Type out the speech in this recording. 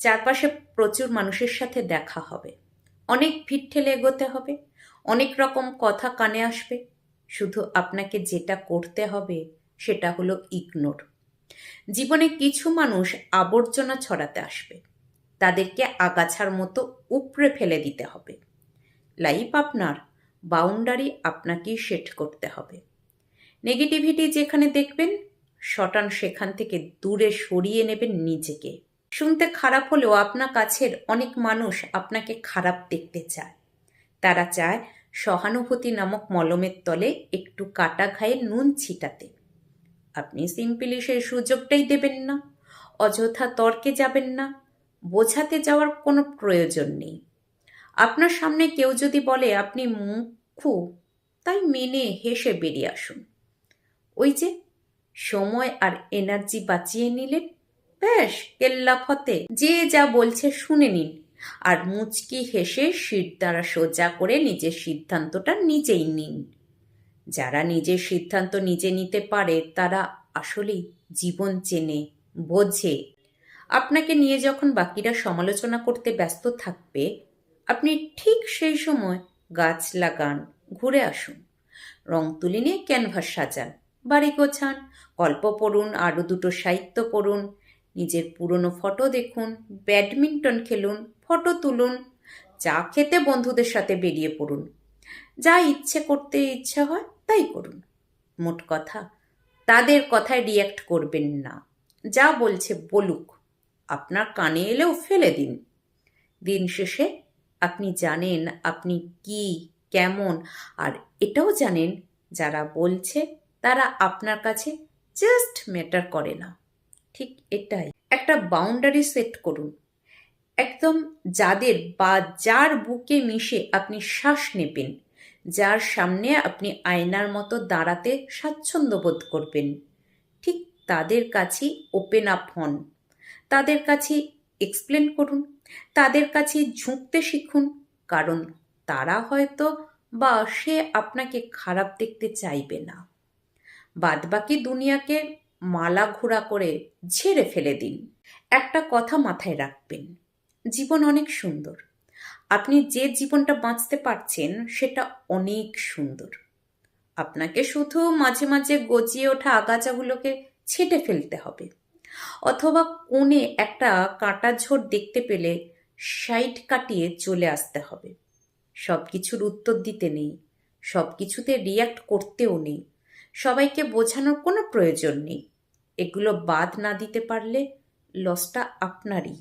চারপাশে প্রচুর মানুষের সাথে দেখা হবে। অনেক ভিড় ঠেলে এগোতে হবে, অনেক রকম কথা কানে আসবে, শুধু আপনাকে যেটা করতে হবে সেটা হলো ইগনোর জীবনে কিছু মানুষ আবর্জনা ছড়াতে আসবে, তাদেরকে আগাছার মতো উপড়ে ফেলে দিতে হবে। লাইফ আপনার বাউন্ডারি আপনাকেই সেট করতে হবে। নেগেটিভিটি যেখানে দেখবেন, শটান সেখান থেকে দূরে সরিয়ে নেবেন নিজেকে। শুনতে খারাপ হলেও আপনার কাছের অনেক মানুষ আপনাকে খারাপ দেখতে চায়। তারা চায় সহানুভূতি নামক মলমের তলে একটু কাটা ঘায়ে নুন ছিটাতে। আপনি সিম্পলি সেই সুযোগটাই দেবেন না। অযথা তর্কে যাবেন না। বোঝাতে যাওয়ার কোনো প্রয়োজন নেই। আপনার সামনে কেউ যদি বলে, আপনি মুখু তাই মেনে হেসে বেরিয়ে আসুন। ওই যে, সময় আর এনার্জি বাঁচিয়ে নিলেন ব্যাস কেল্লা ফতে যে যা বলছে শুনে নিন। আর মুচকি হেসে শির দ্বারা সোজা করে নিজের সিদ্ধান্তটা নিজেই নিন। যারা নিজের সিদ্ধান্ত নিজে নিতে পারে, তারা আসলেই জীবন চেনে, বোঝে। আপনাকে নিয়ে যখন বাকিরা সমালোচনা করতে ব্যস্ত থাকবে, আপনি ঠিক সেই সময় গাছ লাগান, ঘুরে আসুন। রং তুলি নিয়ে ক্যানভাস সাজান, বাড়ি গোছান, গল্প পড়ুন, আরও দুটো সাহিত্য পড়ুন নিজের পুরনো ফটো দেখুন, ব্যাডমিন্টন খেলুন, ফটো তুলুন, চা খেতে বন্ধুদের সাথে বেরিয়ে পড়ুন। যা ইচ্ছে করতে ইচ্ছে হয় তাই করুন। মোট কথা, তাদের কথায় রিয়্যাক্ট করবেন না। যা বলছে বলুক, আপনার কানে এলেও ফেলে দিন। দিন শেষে আপনি জানেন আপনি কি, কেমন, আর এটাও জানেন যারা বলছে তারা আপনার কাছে জাস্ট ম্যাটার করে না। ঠিক এটাই। একটা বাউন্ডারি সেট করুন। একদম যাদের বা যার বুকে মিশে আপনি শ্বাস নেবেন, যার সামনে আপনি আয়নার মতো দাঁড়াতে স্বাচ্ছন্দ্য বোধ করবেন, ঠিক তাদের কাছেই ওপেন আপ হন। তাদের কাছে এক্সপ্লেন করুন। তাদের কাছে ঝুঁকতে শিখুন, কারণ তারা হয়তো বা সে আপনাকে খারাপ দেখতে চাইবে না। বাদবাকি দুনিয়াকে মালা ঘোরা করে ঝেড়ে ফেলে দিন। একটা কথা মাথায় রাখবেন, জীবন অনেক সুন্দর। আপনি যে জীবনটা বাঁচতে পারছেন সেটা অনেক সুন্দর। আপনাকে শুধু মাঝে মাঝে গজিয়ে ওঠা আগাছাগুলোকে ছেটে ফেলতে হবে। অথবা কোণে একটা কাঁটা ঝোড় দেখতে পেলে সাইড কাটিয়ে চলে আসতে হবে। সব কিছুর উত্তর দিতে নেই সব কিছুতে রিয়াক্ট করতেও নেই। সবাইকে বোঝানোর কোনো প্রয়োজন নেই। এগুলো বাদ না দিতে পারলে লসটা আপনারই।